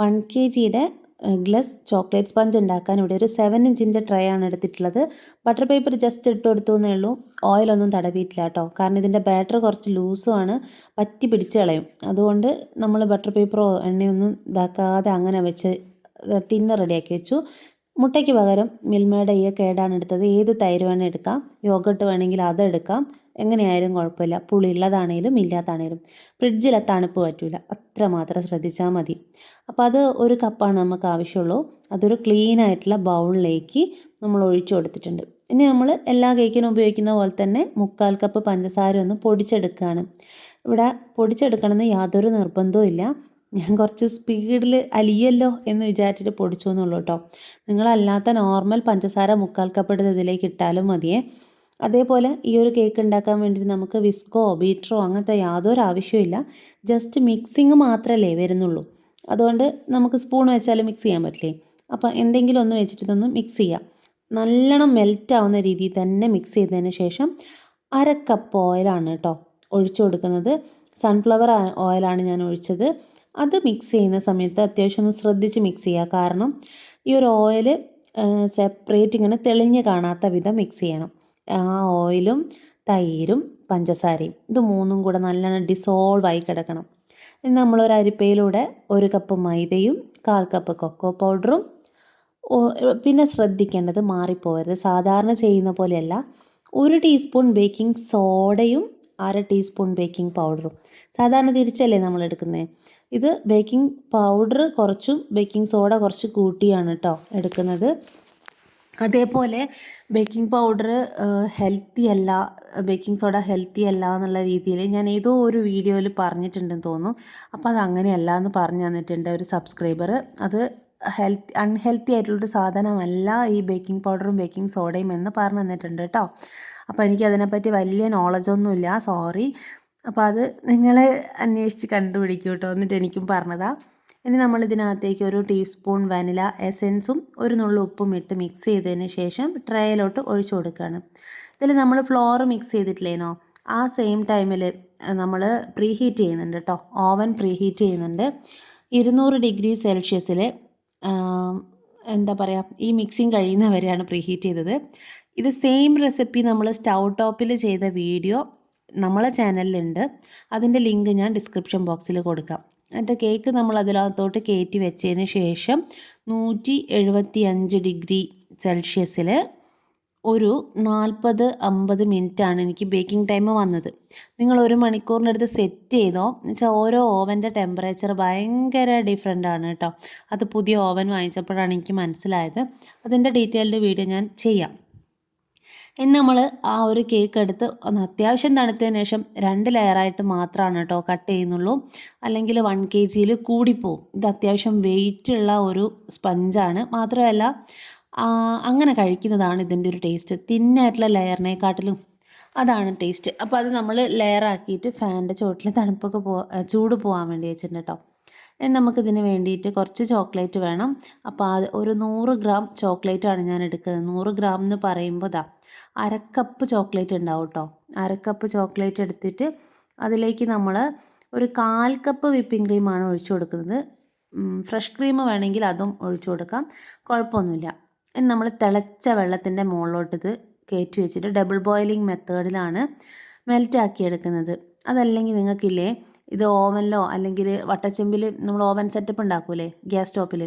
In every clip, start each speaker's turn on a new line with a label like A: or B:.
A: One K ജിയുടെ ഗ്ലസ് chocolate sponge ഉണ്ടാക്കാൻ ഇവിടെ ഒരു സെവൻ ഇഞ്ചിന്റെ ട്രേ ആണ് എടുത്തിട്ടുള്ളത്. ബട്ടർ പേപ്പർ ജസ്റ്റ് ഇട്ട് കൊടുത്തു എന്നേ ഉള്ളൂ. ഓയിലൊന്നും തടവിയിട്ടില്ല കേട്ടോ. കാരണം ഇതിന്റെ ബാറ്റർ കുറച്ച് ലൂസുമാണ് പറ്റി പിടിച്ച് കളയും. അതുകൊണ്ട് നമ്മൾ ബട്ടർ പേപ്പറോ എണ്ണയൊന്നും ഇതാക്കാതെ അങ്ങനെ വെച്ച് ടിന്ന് റെഡിയാക്കി വെച്ചു. മുട്ടയ്ക്ക് പകരം മിൽമയുടെ ഈ കേടാണ് എടുത്തത്. ഏത് തൈര് വേണേൽ എടുക്കാം. യോഗട്ട് വേണമെങ്കിൽ അതെടുക്കാം എങ്ങനെയായാലും കുഴപ്പമില്ല. പുളിയുള്ളതാണേലും ഇല്ലാത്താണേലും ഫ്രിഡ്ജിൽ തണുപ്പ് പറ്റില്ല അത്ര മാത്രം ശ്രദ്ധിച്ചാൽ മതി. അപ്പോൾ അത് ഒരു കപ്പാണ് നമുക്ക് ആവശ്യമുള്ളൂ. അതൊരു ക്ലീൻ ആയിട്ടുള്ള ബൗളിലേക്ക് നമ്മൾ ഒഴിച്ചു കൊടുത്തിട്ടുണ്ട്. ഇനി നമ്മൾ എല്ലാ കേക്കിനും ഉപയോഗിക്കുന്ന പോലെ തന്നെ മുക്കാൽ കപ്പ് പഞ്ചസാര ഒന്ന് പൊടിച്ചെടുക്കുകയാണ്. ഇവിടെ പൊടിച്ചെടുക്കണമെന്ന് യാതൊരു നിർബന്ധവും ഇല്ല. ഞാൻ കുറച്ച് സ്പീഡിൽ അലിയല്ലോ എന്ന് വിചാരിച്ചിട്ട് പൊടിച്ചു എന്നുള്ളൂ കേട്ടോ. നിങ്ങളല്ലാത്ത നോർമൽ പഞ്ചസാര മുക്കാൽ കപ്പ് എടുത്ത് ഇതിലേക്ക് ഇട്ടാലും മതിയേ. അതേപോലെ ഈ ഒരു കേക്ക് ഉണ്ടാക്കാൻ വേണ്ടി നമുക്ക് വിസ്കോ ബീറ്ററോ അങ്ങനത്തെ യാതൊരു ആവശ്യമില്ല ജസ്റ്റ് മിക്സിങ് മാത്രമല്ലേ വരുന്നുള്ളൂ. അതുകൊണ്ട് നമുക്ക് സ്പൂൺ വെച്ചാൽ മിക്സ് ചെയ്യാൻ പറ്റില്ലേ? അപ്പോൾ എന്തെങ്കിലും ഒന്ന് വെച്ചിട്ട് ഇതൊന്ന് മിക്സ് ചെയ്യാം. നല്ലോണം മെൽറ്റ് ആവുന്ന രീതിയിൽ തന്നെ മിക്സ് ചെയ്തതിന് ശേഷം അര കപ്പ് ഓയിലാണ് കേട്ടോ ഒഴിച്ചു കൊടുക്കുന്നത്. സൺഫ്ലവർ ഓയിലാണ് ഞാൻ ഒഴിച്ചത്. അത് മിക്സ് ചെയ്യുന്ന സമയത്ത് അത്യാവശ്യം ഒന്ന് ശ്രദ്ധിച്ച് മിക്സ് ചെയ്യുക കാരണം ഈ ഒരു ഓയിൽ സെപ്പറേറ്റ് ഇങ്ങനെ തെളിഞ്ഞ് കാണാത്ത വിധം മിക്സ് ചെയ്യണം. ആ ഓയിലും തൈരും പഞ്ചസാരയും ഇത് മൂന്നും കൂടെ നല്ലോണം ഡിസോൾവ് ആയി കിടക്കണം. നമ്മളൊരു അരിപ്പയിലൂടെ ഒരു കപ്പ് മൈദയും കാൽ കപ്പ് കൊക്കോ പൗഡറും പിന്നെ ശ്രദ്ധിക്കേണ്ടത് മാറിപ്പോകരുത് സാധാരണ ചെയ്യുന്ന പോലെയല്ല. ഒരു ടീസ്പൂൺ ബേക്കിംഗ് സോഡയും അര ടീസ്പൂൺ ബേക്കിംഗ് പൗഡറും സാധാരണ തിരിച്ചല്ലേ നമ്മൾ എടുക്കുന്നത് ഇത് ബേക്കിംഗ് പൗഡർ കുറച്ചും ബേക്കിംഗ് സോഡ കുറച്ച് കൂട്ടിയാണ് കേട്ടോ എടുക്കുന്നത്. അതേപോലെ ബേക്കിംഗ് പൗഡർ ഹെൽത്തി അല്ല ബേക്കിംഗ് സോഡ ഹെൽത്തി അല്ല എന്നുള്ള രീതിയിൽ ഞാൻ ഏതോ ഒരു വീഡിയോയിൽ പറഞ്ഞിട്ടുണ്ടെന്ന് തോന്നുന്നു. അപ്പോൾ അത് അങ്ങനെയല്ല എന്ന് പറഞ്ഞു തന്നിട്ടുണ്ട് ഒരു സബ്സ്ക്രൈബർ അത് ഹെൽത്തി അൺഹെൽത്തി ആയിട്ടുള്ളൊരു സാധനമല്ല ഈ ബേക്കിംഗ് പൗഡറും ബേക്കിംഗ് സോഡയും എന്ന് പറഞ്ഞു തന്നിട്ടുണ്ട് കേട്ടോ. അപ്പോൾ എനിക്ക് അതിനെപ്പറ്റി വലിയ നോളജൊന്നുമില്ല സോറി അപ്പോൾ അത് നിങ്ങൾ അന്വേഷിച്ച് കണ്ടുപിടിക്കൂട്ടോ എന്നിട്ട് എനിക്കും പറഞ്ഞതാണ് ഇനി നമ്മൾ ഇതിനകത്തേക്ക് ഒരു ടീസ്പൂൺ വനില എസെൻസും ഒരു നുള്ളു ഉപ്പും ഇട്ട് മിക്സ് ചെയ്തതിന് ശേഷം ട്രേയിലോട്ട് ഒഴിച്ചു കൊടുക്കുകയാണ്. ഇതിൽ നമ്മൾ ഫ്ലോർ മിക്സ് ചെയ്തിട്ടില്ലേനോ ആ സെയിം ടൈമിൽ നമ്മൾ പ്രീ ഹീറ്റ് ചെയ്യുന്നുണ്ട് കേട്ടോ ഓവൻ പ്രീ ഹീറ്റ് ചെയ്യുന്നുണ്ട്. ഇരുന്നൂറ് ഡിഗ്രി സെൽഷ്യസിൽ എന്താ പറയുക ഈ മിക്സിങ് കഴിയുന്നവരെയാണ് പ്രീ ഹീറ്റ് ചെയ്തത്. ഇത് സെയിം റെസിപ്പി നമ്മൾ സ്റ്റൗ ടോപ്പിൽ ചെയ്ത വീഡിയോ നമ്മളെ ചാനലിലുണ്ട് അതിന്റെ ലിങ്ക് ഞാൻ ഡിസ്ക്രിപ്ഷൻ ബോക്സിൽ കൊടുക്കാം. എന്നിട്ട് കേക്ക് നമ്മൾ അതിനകത്തോട്ട് കയറ്റി വെച്ചതിന് ശേഷം നൂറ്റി എഴുപത്തി അഞ്ച് ഡിഗ്രി സെൽഷ്യസിൽ ഒരു നാൽപ്പത് അമ്പത് മിനിറ്റാണ് എനിക്ക് ബേക്കിംഗ് ടൈം വന്നത്. നിങ്ങൾ ഒരു മണിക്കൂറിനടുത്ത് സെറ്റ് ചെയ്തോ എന്നുവെച്ചാൽ ഓരോ ഓവന്റെ ടെമ്പറേച്ചർ ഭയങ്കര ഡിഫറെന്റ് ആണ് കേട്ടോ. അത് പുതിയ ഓവൻ വാങ്ങിച്ചപ്പോഴാണ് എനിക്ക് മനസ്സിലായത്. അതിന്റെ ഡീറ്റെയിൽഡ് വീഡിയോ ഞാൻ ചെയ്യാം. ഇനി നമ്മൾ ആ ഒരു കേക്ക് എടുത്ത് ഒന്ന് അത്യാവശ്യം തണുത്തതിന് ശേഷം രണ്ട് ലെയറായിട്ട് മാത്രമാണ് കേട്ടോ കട്ട് ചെയ്യുന്നുള്ളൂ. അല്ലെങ്കിൽ വൺ കെ ജിയിൽ കൂടിപ്പോവും. ഇത് അത്യാവശ്യം വെയിറ്റുള്ള ഒരു സ്പഞ്ചാണ് മാത്രമല്ല അങ്ങനെ കഴിക്കുന്നതാണ് ഇതിന്റെ ഒരു ടേസ്റ്റ് തിന്നായിട്ടുള്ള ലെയറിനെക്കാട്ടിലും അതാണ് ടേസ്റ്റ് അപ്പോൾ അത് നമ്മൾ ലെയറാക്കിയിട്ട് ഫാനിന്റെ ചുവട്ടിൽ തണുപ്പൊക്കെ പോ ചൂട് പോകാൻ വേണ്ടി വെച്ചിട്ടുണ്ട് കേട്ടോ നമുക്കിതിന് വേണ്ടിയിട്ട് കുറച്ച് ചോക്ലേറ്റ് വേണം. അപ്പോൾ അത് ഒരു നൂറ് ഗ്രാം ചോക്ലേറ്റാണ് ഞാൻ എടുക്കുന്നത്. നൂറ് ഗ്രാം എന്ന് പറയുമ്പോൾ ദാ അരക്കപ്പ് ചോക്ലേറ്റ് ഉണ്ടാവും കേട്ടോ അരക്കപ്പ് ചോക്ലേറ്റ് എടുത്തിട്ട് അതിലേക്ക് നമ്മൾ ഒരു കാൽ കപ്പ് വിപ്പിംഗ് ക്രീമാണ് ഒഴിച്ചു കൊടുക്കുന്നത്. ഫ്രഷ് ക്രീം വേണമെങ്കിൽ അതും ഒഴിച്ചു കൊടുക്കാം. കുഴപ്പമൊന്നുമില്ല. നമ്മൾ തിളച്ച വെള്ളത്തിന്റെ മുകളിലോട്ടിത് കയറ്റി വെച്ചിട്ട് ഡബിൾ ബോയിലിംഗ് മെത്തേഡിലാണ് മെൽറ്റാക്കി എടുക്കുന്നത്. അതല്ലെങ്കിൽ നിങ്ങൾക്കില്ലേ ഇത് ഓവനിലോ അല്ലെങ്കിൽ വട്ടച്ചെമ്പിൽ നമ്മൾ ഓവൻ സെറ്റപ്പ് ഉണ്ടാക്കൂലേ ഗ്യാസ് സ്റ്റോപ്പിൽ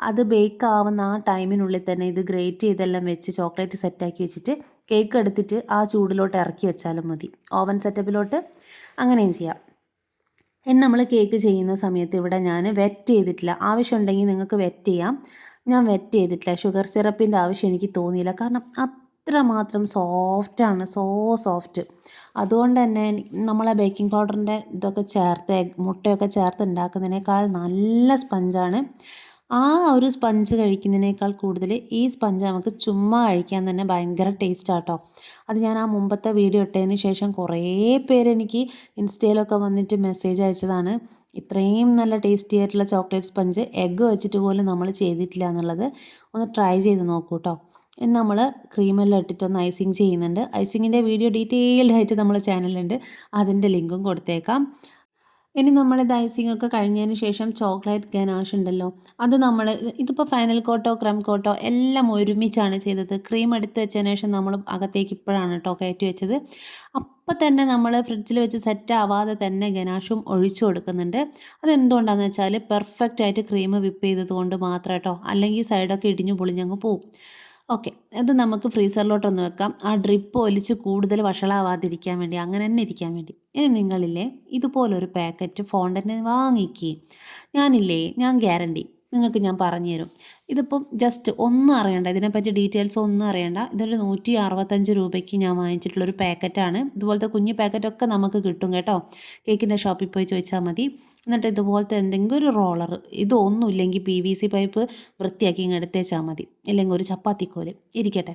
A: അത് ബേക്ക് ആവുന്ന ആ ടൈമിനുള്ളിൽ തന്നെ ഇത് ഗ്രേറ്റ് ചെയ്തെല്ലാം വെച്ച് ചോക്ലേറ്റ് സെറ്റാക്കി വെച്ചിട്ട് കേക്ക് എടുത്തിട്ട് ആ ചൂടിലോട്ട് ഇറക്കി വെച്ചാലും മതി. ഓവൻ സെറ്റപ്പിലോട്ട് അങ്ങനെയും ചെയ്യാം. എന്ന് നമ്മൾ കേക്ക് ചെയ്യുന്ന സമയത്ത് ഇവിടെ ഞാൻ വെറ്റ് ചെയ്തിട്ടില്ല. ആവശ്യമുണ്ടെങ്കിൽ നിങ്ങൾക്ക് വെറ്റ് ചെയ്യാം. ഞാൻ വെറ്റ് ചെയ്തിട്ടില്ല. ഷുഗർ സിറപ്പിന്റെ ആവശ്യം എനിക്ക് തോന്നിയില്ല. കാരണം അത്രമാത്രം സോഫ്റ്റാണ് സോ സോഫ്റ്റ് അതുകൊണ്ട് തന്നെ നമ്മളെ ബേക്കിംഗ് പൗഡറിന്റെ ഇതൊക്കെ ചേർത്ത് മുട്ടയൊക്കെ ചേർത്ത് ഉണ്ടാക്കുന്നതിനേക്കാൾ നല്ല സ്പഞ്ചാണ് ആ ഒരു സ്പഞ്ച് കഴിക്കുന്നതിനേക്കാൾ കൂടുതൽ ഈ സ്പഞ്ച് നമുക്ക് ചുമ്മാ കഴിക്കാൻ തന്നെ ഭയങ്കര ടേസ്റ്റ് ആട്ടോ. അത് ഞാൻ ആ മുമ്പത്തെ വീഡിയോ ഇട്ടതിന് ശേഷം കുറേ പേര് എനിക്ക് ഇൻസ്റ്റയിലൊക്കെ വന്നിട്ട് മെസ്സേജ് അയച്ചതാണ്. ഇത്രയും നല്ല ടേസ്റ്റി ആയിട്ടുള്ള ചോക്ലേറ്റ് സ്പഞ്ച് എഗ്ഗ് വെച്ചിട്ട് പോലും നമ്മൾ ചെയ്തിട്ടില്ല എന്നുള്ളത് ഒന്ന് ട്രൈ ചെയ്ത് നോക്കൂ കേട്ടോ നമ്മൾ ക്രീമെല്ലാം ഇട്ടിട്ടൊന്ന് ഐസിങ് ചെയ്യുന്നുണ്ട്. ഐസിങ്ങിന്റെ വീഡിയോ ഡീറ്റെയിൽഡ് ആയിട്ട് നമ്മൾ ചാനലുണ്ട് അതിന്റെ ലിങ്കും കൊടുത്തേക്കാം. ഇനി നമ്മൾ ഇത് ഐസിംഗ് ഒക്കെ കഴിഞ്ഞതിന് ശേഷം ചോക്ലേറ്റ് ഗനാഷ് ഉണ്ടല്ലോ. അത് നമ്മൾ ഇതിപ്പോൾ ഫൈനൽ കോട്ടോ ക്രം കോട്ടോ എല്ലാം ഒരുമിച്ചാണ് ചെയ്തത്. ക്രീം എടുത്ത് വെച്ചതിന് ശേഷം നമ്മൾ അകത്തേക്ക് ഇപ്പോഴാണ് കേട്ടോ കയറ്റി വെച്ചത്. അപ്പോൾ തന്നെ നമ്മൾ ഫ്രിഡ്ജിൽ വെച്ച് സെറ്റ് ആവാതെ തന്നെ ഗനാഷും ഒഴിച്ചു കൊടുക്കുന്നുണ്ട്. അതെന്തുകൊണ്ടാണെന്ന് വെച്ചാൽ പെർഫെക്റ്റ് ആയിട്ട് ക്രീം വിപ്പ് ചെയ്തത് കൊണ്ട് മാത്രം കേട്ടോ അല്ലെങ്കിൽ സൈഡൊക്കെ ഇടിഞ്ഞു പൊളിഞ്ഞങ്ങ് പോവും. ഓക്കെ. അത് നമുക്ക് ഫ്രീസറിലോട്ടൊന്ന് വെക്കാം. ആ ഡ്രിപ്പ് ഒലിച്ച് കൂടുതൽ വഷളാവാതിരിക്കാൻ വേണ്ടി അങ്ങനെ തന്നെ ഇരിക്കാൻ വേണ്ടി. ഇനി നിങ്ങളില്ലേ ഇതുപോലൊരു പാക്കറ്റ് ഫോണ്ടന് വാങ്ങിക്കുക ഞാനില്ലേ ഞാൻ ഗ്യാരണ്ടി. നിങ്ങൾക്ക് ഞാൻ പറഞ്ഞു തരും ഇതിപ്പം ജസ്റ്റ് ഒന്നും അറിയണ്ട. ഇതിനെപ്പറ്റി ഡീറ്റെയിൽസ് ഒന്നും അറിയണ്ട. ഇതൊരു നൂറ്റി അറുപത്തഞ്ച് രൂപയ്ക്ക് ഞാൻ വാങ്ങിച്ചിട്ടുള്ളൊരു പാക്കറ്റാണ്. ഇതുപോലത്തെ കുഞ്ഞു പാക്കറ്റൊക്കെ നമുക്ക് കിട്ടും കേട്ടോ. കേക്കിന്റെ ഷോപ്പിൽ പോയി ചോദിച്ചാൽ മതി. എന്നിട്ട് ഇതുപോലത്തെ എന്തെങ്കിലും ഒരു റോളർ ഇതൊന്നും ഇല്ലെങ്കിൽ പി വി സി പൈപ്പ് വൃത്തിയാക്കി ഇങ്ങ് എടുത്തേച്ചാൽ മതി. ഇല്ലെങ്കിൽ ഒരു ചപ്പാത്തിക്കോൽ. ഇരിക്കട്ടെ.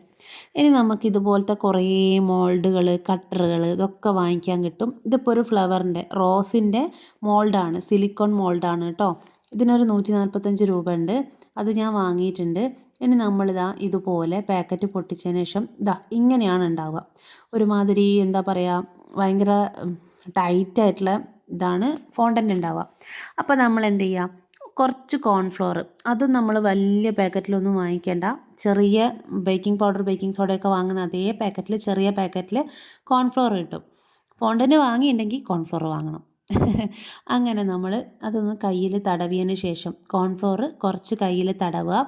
A: ഇനി നമുക്ക് ഇതുപോലത്തെ കുറേ മോൾഡുകൾ കട്ടറുകൾ ഇതൊക്കെ വാങ്ങിക്കാൻ കിട്ടും. ഇതിപ്പോൾ ഒരു ഫ്ലവറിന്റെ റോസിന്റെ മോൾഡാണ് സിലിക്കോൺ മോൾഡാണ് കേട്ടോ. ഇതിനൊരു നൂറ്റി നാൽപ്പത്തഞ്ച് രൂപ ഉണ്ട് അത് ഞാൻ വാങ്ങിയിട്ടുണ്ട്. ഇനി നമ്മളിതാ ഇതുപോലെ പാക്കറ്റ് പൊട്ടിച്ചതിന് ശേഷം ഇതാ ഇങ്ങനെയാണ് ഉണ്ടാവുക. ഒരുമാതിരി എന്താ പറയുക ഭയങ്കര ടൈറ്റായിട്ടുള്ള ഇതാണ് ഫോണ്ടന്റ് ഉണ്ടാവുക അപ്പോൾ നമ്മൾ എന്ത് ചെയ്യുക കുറച്ച് കോൺഫ്ലോർ അതും നമ്മൾ വലിയ പാക്കറ്റിലൊന്നും വാങ്ങിക്കേണ്ട. ചെറിയ ബേക്കിംഗ് പൗഡർ ബേക്കിംഗ് സോഡയൊക്കെ വാങ്ങുന്ന അതേ പാക്കറ്റിൽ ചെറിയ പാക്കറ്റിൽ കോൺഫ്ലോർ കിട്ടും. ഫോണ്ടന്റ് വാങ്ങിയിട്ടുണ്ടെങ്കിൽ കോൺഫ്ലോർ വാങ്ങണം. അങ്ങനെ നമ്മൾ അതൊന്ന് കയ്യിൽ തടവിയതിന് ശേഷം കോൺഫ്ലോർ കുറച്ച് കയ്യിൽ തടവുക.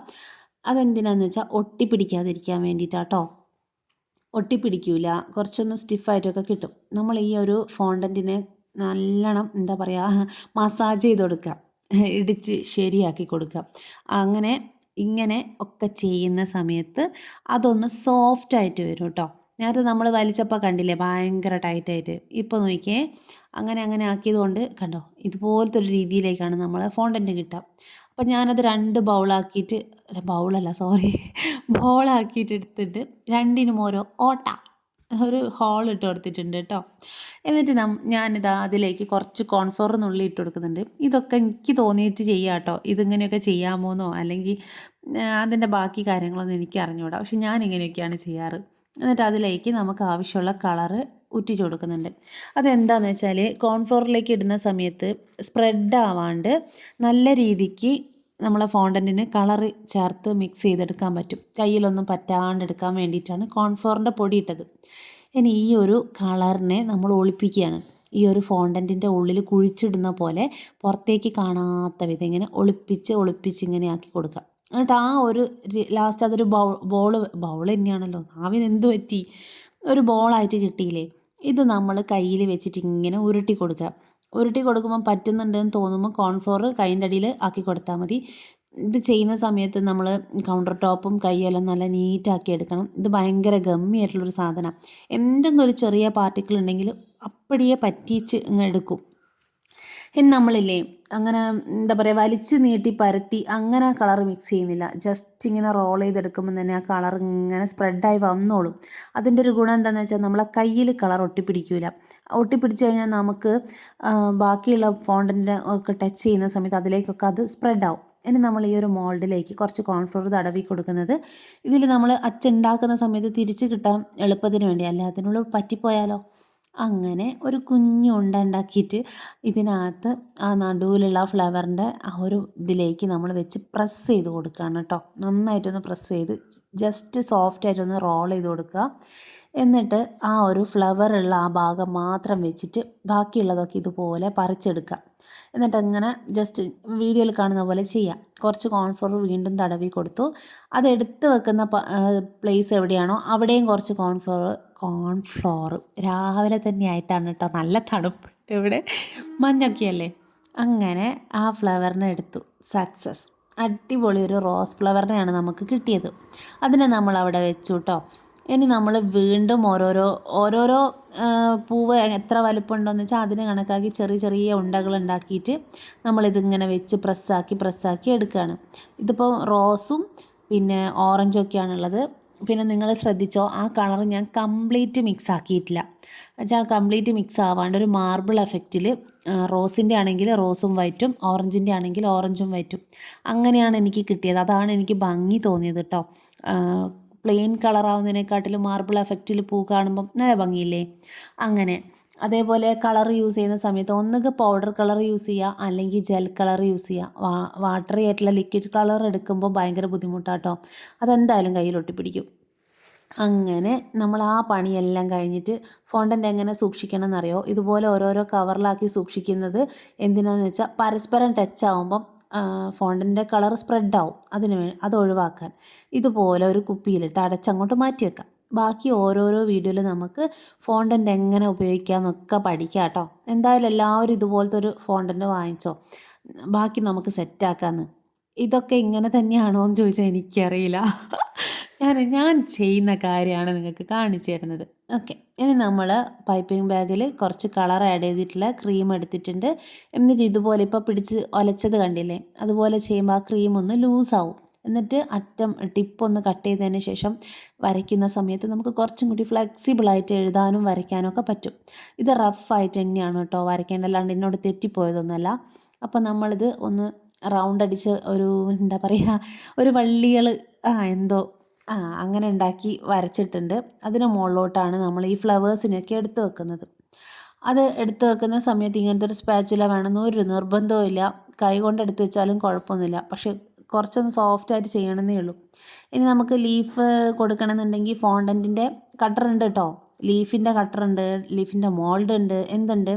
A: അതെന്തിനാന്ന് വെച്ചാൽ ഒട്ടിപ്പിടിക്കാതിരിക്കാൻ വേണ്ടിയിട്ടാട്ടോ ഒട്ടിപ്പിടിക്കില്ല കുറച്ചൊന്ന് സ്റ്റിഫായിട്ടൊക്കെ കിട്ടും. നമ്മൾ ഈ ഒരു ഫോണ്ടന്റിനെ നല്ലോണം എന്താ പറയുക മസാജ് ചെയ്ത് കൊടുക്കുക ഇടിച്ച് ശരിയാക്കി കൊടുക്കുക അങ്ങനെ ഇങ്ങനെ ഒക്കെ ചെയ്യുന്ന സമയത്ത് അതൊന്ന് സോഫ്റ്റ് ആയിട്ട് വരും കേട്ടോ. നേരത്തെ നമ്മൾ വലിച്ചപ്പോൾ കണ്ടില്ലേ ഭയങ്കര ടൈറ്റായിട്ട് ഇപ്പോൾ നോക്കിയേ അങ്ങനെ അങ്ങനെ ആക്കിയതുകൊണ്ട് കണ്ടോ ഇതുപോലത്തെ ഒരു രീതിയിലേക്കാണ് നമ്മൾ ഫോണ്ടന്റ് കിട്ടുക. അപ്പം ഞാനത് രണ്ട് ബൗളാക്കിയിട്ട് ബൗളല്ല സോറി ബോളാക്കിയിട്ട് എടുത്തിട്ട് രണ്ടിനും ഓരോ ഓട്ട. ഒരു ഹോൾ ഇട്ട് കൊടുത്തിട്ടുണ്ട് കേട്ടോ എന്നിട്ട് നം ഞാനിതാ അതിലേക്ക് കുറച്ച് കോൺഫ്ലോർ നുള്ളി ഇട്ട് കൊടുക്കുന്നുണ്ട്. ഇതൊക്കെ എനിക്ക് തോന്നിയിട്ട് ചെയ്യാം കേട്ടോ ഇതിങ്ങനെയൊക്കെ ചെയ്യാമോന്നോ? അല്ലെങ്കിൽ അതിന്റെ ബാക്കി കാര്യങ്ങളൊന്നും എനിക്ക് അറിഞ്ഞുകൂടാ പക്ഷെ ഞാൻ ഇങ്ങനെയൊക്കെയാണ് ചെയ്യാറ്. എന്നിട്ട് അതിലേക്ക് നമുക്ക് ആവശ്യമുള്ള കളറ് ഉറ്റിച്ച് കൊടുക്കുന്നുണ്ട്. അതെന്താണെന്ന് വെച്ചാൽ കോൺഫ്ലോറിലേക്ക് ഇടുന്ന സമയത്ത് സ്പ്രെഡ് ആവാണ്ട് നല്ല രീതിക്ക് നമ്മളെ ഫോണ്ടന്റിന് കളറ് ചേർത്ത് മിക്സ് ചെയ്തെടുക്കാൻ പറ്റും. കയ്യിലൊന്നും പറ്റാണ്ട് എടുക്കാൻ വേണ്ടിയിട്ടാണ് കോൺഫ്ലോറിന്റെ പൊടി ഇട്ടത്. ഇനി ഈ ഒരു കളറിനെ നമ്മൾ ഒളിപ്പിക്കുകയാണ്. ഈ ഒരു ഫോണ്ടന്റിന്റെ ഉള്ളിൽ കുഴിച്ചിടുന്ന പോലെ പുറത്തേക്ക് കാണാത്ത വിധം ഇങ്ങനെ ഒളിപ്പിച്ച് ഒളിപ്പിച്ച് ഇങ്ങനെ ആക്കി കൊടുക്കുക. എന്നിട്ട് ആ ഒരു ലാസ്റ്റ് അതൊരു ബൗ ബോൾ ബൗൾ തന്നെയാണല്ലോ. നാവിന് എന്ത് പറ്റി? ഒരു ബോളായിട്ട് കിട്ടിയില്ലേ? ഇത് നമ്മൾ കയ്യിൽ വെച്ചിട്ട് ഇങ്ങനെ ഉരുട്ടി കൊടുക്കുക. ഉരുട്ടി കൊടുക്കുമ്പോൾ പറ്റുന്നുണ്ടെന്ന് തോന്നുമ്പോൾ കോൺഫ്ലോർ കൈന്റെ അടിയിൽ ആക്കി കൊടുത്താൽ മതി. ഇത് ചെയ്യുന്ന സമയത്ത് നമ്മൾ കൗണ്ടർ ടോപ്പും കൈയെല്ലാം നല്ല നീറ്റാക്കി എടുക്കണം. ഇത് ഭയങ്കര ഗമ്മിയായിട്ടുള്ളൊരു സാധനമാണ് എന്തെങ്കിലും ഒരു ചെറിയ പാർട്ടിക്കിൾ ഉണ്ടെങ്കിൽ അപ്പടിയെ പറ്റിച്ച് ഇങ്ങ് എടുക്കും. ഇനി നമ്മളില്ലേ അങ്ങനെ എന്താ പറയുക വലിച്ച് നീട്ടി പരത്തി അങ്ങനെ കളർ മിക്സ് ചെയ്യുന്നില്ല. ജസ്റ്റ് ഇങ്ങനെ റോൾ ചെയ്തെടുക്കുമ്പോൾ തന്നെ ആ കളർ ഇങ്ങനെ സ്പ്രെഡായി വന്നോളും. അതിന്റെ ഒരു ഗുണം എന്താണെന്ന് വെച്ചാൽ നമ്മളെ കയ്യിൽ കളർ ഒട്ടിപ്പിടിക്കില്ല ഒട്ടിപ്പിടിച്ച് കഴിഞ്ഞാൽ നമുക്ക് ബാക്കിയുള്ള ഫോണ്ടിന്റെ ഒക്കെ ടച്ച് ചെയ്യുന്ന സമയത്ത് അതിലേക്കൊക്കെ അത് സ്പ്രെഡാവും ഇനി നമ്മൾ ഈ ഒരു മോൾഡിലേക്ക് കുറച്ച് കോൺഫ്ലോർ തടവി കൊടുക്കുന്നത്. ഇതിൽ നമ്മൾ അച്ചുണ്ടാക്കുന്ന സമയത്ത് തിരിച്ച് കിട്ടാൻ എളുപ്പത്തിന് വേണ്ടി അല്ല? അതിനുള്ളിൽ പറ്റിപ്പോയാലോ? അങ്ങനെ ഒരു കുഞ്ഞു ഉണ്ട ഉണ്ടാക്കിയിട്ട് ഇതിനകത്ത് ആ നടുവിലുള്ള ആ ഫ്ലവറിന്റെ ആ ഒരു ഇതിലേക്ക് നമ്മൾ വെച്ച് പ്രസ് ചെയ്ത് കൊടുക്കുകയാണ് കേട്ടോ. നന്നായിട്ടൊന്ന് പ്രസ് ചെയ്ത് ജസ്റ്റ് സോഫ്റ്റ് ആയിട്ടൊന്ന് റോൾ ചെയ്ത് കൊടുക്കുക. എന്നിട്ട് ആ ഒരു ഫ്ലവറുള്ള ആ ഭാഗം മാത്രം വെച്ചിട്ട് ബാക്കിയുള്ളതൊക്കെ ഇതുപോലെ പറിച്ചെടുക്കുക. എന്നിട്ട് അങ്ങനെ ജസ്റ്റ് വീഡിയോയിൽ കാണുന്ന പോലെ ചെയ്യാം. കുറച്ച് കോൺഫ്ലോർ വീണ്ടും തടവി കൊടുത്തു. അതെടുത്ത് വെക്കുന്ന പ്ലേസ് എവിടെയാണോ അവിടെയും കുറച്ച് കോൺഫ്ലോർ കോൺഫ്ലോർ രാവിലെ തന്നെ ആയിട്ടാണ് കേട്ടോ നല്ല തണുപ്പ് ഇവിടെ. മഞ്ഞൊക്കെയല്ലേ? അങ്ങനെ ആ ഫ്ലവറിനെ എടുത്തു. സക്സസ് അടിപൊളി ഒരു റോസ് ഫ്ലവറിനെയാണ് നമുക്ക് കിട്ടിയത്. അതിനെ നമ്മൾ അവിടെ വെച്ചു കേട്ടോ ഇനി നമ്മൾ വീണ്ടും ഓരോരോ ഓരോരോ പൂവ് എത്ര വലുപ്പമുണ്ടോയെന്ന് വെച്ചാൽ അതിനെ കണക്കാക്കി ചെറിയ ചെറിയ ഉണ്ടകൾ ഉണ്ടാക്കിയിട്ട് നമ്മളിതിങ്ങനെ വെച്ച് പ്രസ്സാക്കി പ്രസ്സാക്കി എടുക്കുകയാണ് ഇതിപ്പോൾ റോസും പിന്നെ ഓറഞ്ചൊക്കെയാണുള്ളത് പിന്നെ നിങ്ങൾ ശ്രദ്ധിച്ചോ ആ കളർ ഞാൻ കംപ്ലീറ്റ് മിക്സ് ആക്കിയിട്ടില്ല. എന്നുവെച്ചാൽ കംപ്ലീറ്റ് മിക്സ് ആവാണ്ട് ഒരു മാർബിൾ എഫക്റ്റിൽ റോസിന്റെ ആണെങ്കിൽ റോസും വൈറ്റും ഓറഞ്ചിന്റെ ആണെങ്കിൽ ഓറഞ്ചും വൈറ്റും. അങ്ങനെയാണ് എനിക്ക് കിട്ടിയത്. അതാണ് എനിക്ക് ഭംഗി തോന്നിയത് കേട്ടോ. പ്ലെയിൻ കളറാവുന്നതിനെക്കാട്ടിലും മാർബിൾ എഫക്റ്റിൽ പൂ കാണുമ്പം നല്ല ഭംഗിയില്ലേ? അങ്ങനെ. അതേപോലെ കളർ യൂസ് ചെയ്യുന്ന സമയത്ത് ഒന്നുകിൽ പൗഡർ കളർ യൂസ് ചെയ്യുക അല്ലെങ്കിൽ ജെൽ കളർ യൂസ് ചെയ്യുക. വാട്ടറി ആയിട്ടുള്ള ലിക്വിഡ് കളർ എടുക്കുമ്പോൾ ഭയങ്കര ബുദ്ധിമുട്ടാട്ടോ. അതെന്തായാലും കയ്യിൽ ഒട്ടിപ്പിടിക്കും അങ്ങനെ നമ്മൾ ആ പണിയെല്ലാം കഴിഞ്ഞിട്ട് ഫോണ്ടന്റ് എങ്ങനെ സൂക്ഷിക്കണം എന്നറിയോ ഇതുപോലെ ഓരോരോ കവറിലാക്കി സൂക്ഷിക്കുന്നത് എന്തിനാന്ന് വെച്ചാൽ പരസ്പരം ടച്ച് ആവുമ്പം ഫോണ്ടിന്റെ കളർ സ്പ്രെഡ് ആവും. അതിന് അത് ഒഴിവാക്കാൻ. ഇതുപോലെ ഒരു കുപ്പിയിലിട്ട് അടച്ചങ്ങോട്ട് മാറ്റി വെക്കാം. ബാക്കി ഓരോരോ വീഡിയോയിൽ നമുക്ക് ഫോണ്ടന്റ് എങ്ങനെ ഉപയോഗിക്കാമെന്നൊക്കെ പഠിക്കാം കേട്ടോ എന്തായാലും എല്ലാവരും ഇതുപോലത്തെ ഒരു ഫോണ്ടന്റ് വാങ്ങിച്ചോ. ബാക്കി നമുക്ക് സെറ്റാക്കാമെന്ന് ഇതൊക്കെ ഇങ്ങനെ തന്നെയാണോ എന്ന് ചോദിച്ചാൽ എനിക്കറിയില്ല. ഞാൻ ഞാൻ ചെയ്യുന്ന കാര്യമാണ് നിങ്ങൾക്ക് കാണിച്ചു തരുന്നത്. ഓക്കെ ഇനി നമ്മൾ പൈപ്പിംഗ് ബാഗിൽ കുറച്ച് കളർ ആഡ് ചെയ്തിട്ടുള്ള ക്രീം എടുത്തിട്ടുണ്ട്. എന്നിട്ട് ഇതുപോലെ ഇപ്പോൾ പിടിച്ച് ഒലച്ചത് കണ്ടില്ലേ? അതുപോലെ ചെയ്യുമ്പോൾ ആ ക്രീം ഒന്ന് ലൂസാവും എന്നിട്ട് അറ്റം ടിപ്പൊന്ന് കട്ട് ചെയ്തതിന് ശേഷം വരയ്ക്കുന്ന സമയത്ത് നമുക്ക് കുറച്ചും കൂടി ഫ്ലെക്സിബിളായിട്ട് എഴുതാനും വരയ്ക്കാനും ഒക്കെ പറ്റും. ഇത് റഫായിട്ട് തന്നെയാണ് കേട്ടോ വരയ്ക്കേണ്ട അല്ലാണ്ട് എന്നോട് തെറ്റിപ്പോയതൊന്നുമല്ല. അപ്പോൾ നമ്മളിത് ഒന്ന് റൗണ്ട് അടിച്ച് ഒരു എന്താ പറയുക ഒരു വള്ളികൾ ആ എന്തോ ആ അങ്ങനെ ഉണ്ടാക്കി വരച്ചിട്ടുണ്ട്. അതിന് മുകളിലോട്ടാണ് നമ്മൾ ഈ ഫ്ലവേഴ്സിനെയൊക്കെ എടുത്തു വെക്കുന്നത്. അത് എടുത്തു വെക്കുന്ന സമയത്ത് ഇങ്ങനത്തെ ഒരു സ്പാച്ചുല വേണമെന്ന് ഒരു നിർബന്ധവും ഇല്ല. കൈ കൊണ്ട് എടുത്ത് വെച്ചാലും കുഴപ്പമൊന്നുമില്ല. പക്ഷേ കുറച്ചൊന്ന് സോഫ്റ്റായിട്ട് ചെയ്യണമെന്നേ ഉള്ളൂ. ഇനി നമുക്ക് ലീഫ് കൊടുക്കണമെന്നുണ്ടെങ്കിൽ ഫോണ്ടന്റിന്റെ കട്ടർ ഉണ്ട് കേട്ടോ. ലീഫിന്റെ കട്ടർ ഉണ്ട് ലീഫിന്റെ മോൾഡ് ഉണ്ട് എന്തുണ്ട്?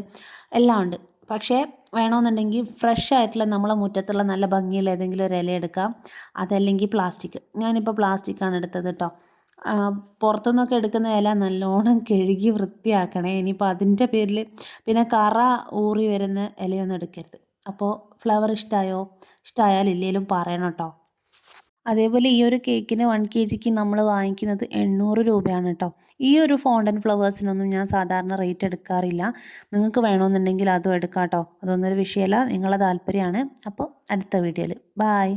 A: എല്ലാം ഉണ്ട്. പക്ഷേ വേണമെന്നുണ്ടെങ്കിൽ ഫ്രഷ് ആയിട്ടുള്ള നമ്മളെ മുറ്റത്തുള്ള നല്ല ഭംഗിയുള്ള ഏതെങ്കിലും ഒരു ഇല എടുക്കാം. അതല്ലെങ്കിൽ പ്ലാസ്റ്റിക് ഞാനിപ്പോൾ പ്ലാസ്റ്റിക്കാണ് എടുത്തത് കേട്ടോ പുറത്തുനിന്നൊക്കെ എടുക്കുന്ന ഇല നല്ലോണം കഴുകി വൃത്തിയാക്കണേ. ഇനിയിപ്പോൾ അതിന്റെ പേരിൽ പിന്നെ കറ ഊറി വരുന്ന ഇലയൊന്നും എടുക്കരുത്. അപ്പോൾ ഫ്ലവർ ഇഷ്ടമായോ ഇഷ്ടമായാൽ ഇല്ലേലും പറയണം കേട്ടോ അതേപോലെ ഈ ഒരു കേക്കിന് വൺ കെ ജിക്ക് നമ്മൾ വാങ്ങിക്കുന്നത് എണ്ണൂറ് രൂപയാണ് കേട്ടോ ഈ ഒരു ഫോണ്ടൻ ഫ്ലവേഴ്സിനൊന്നും ഞാൻ സാധാരണ റേറ്റ് എടുക്കാറില്ല. നിങ്ങൾക്ക് വേണമെന്നുണ്ടെങ്കിൽ അതും എടുക്കാം കേട്ടോ അതൊന്നൊരു വിഷയമല്ല നിങ്ങളെ താല്പര്യമാണ്. അപ്പോൾ അടുത്ത വീഡിയോയിൽ ബായ്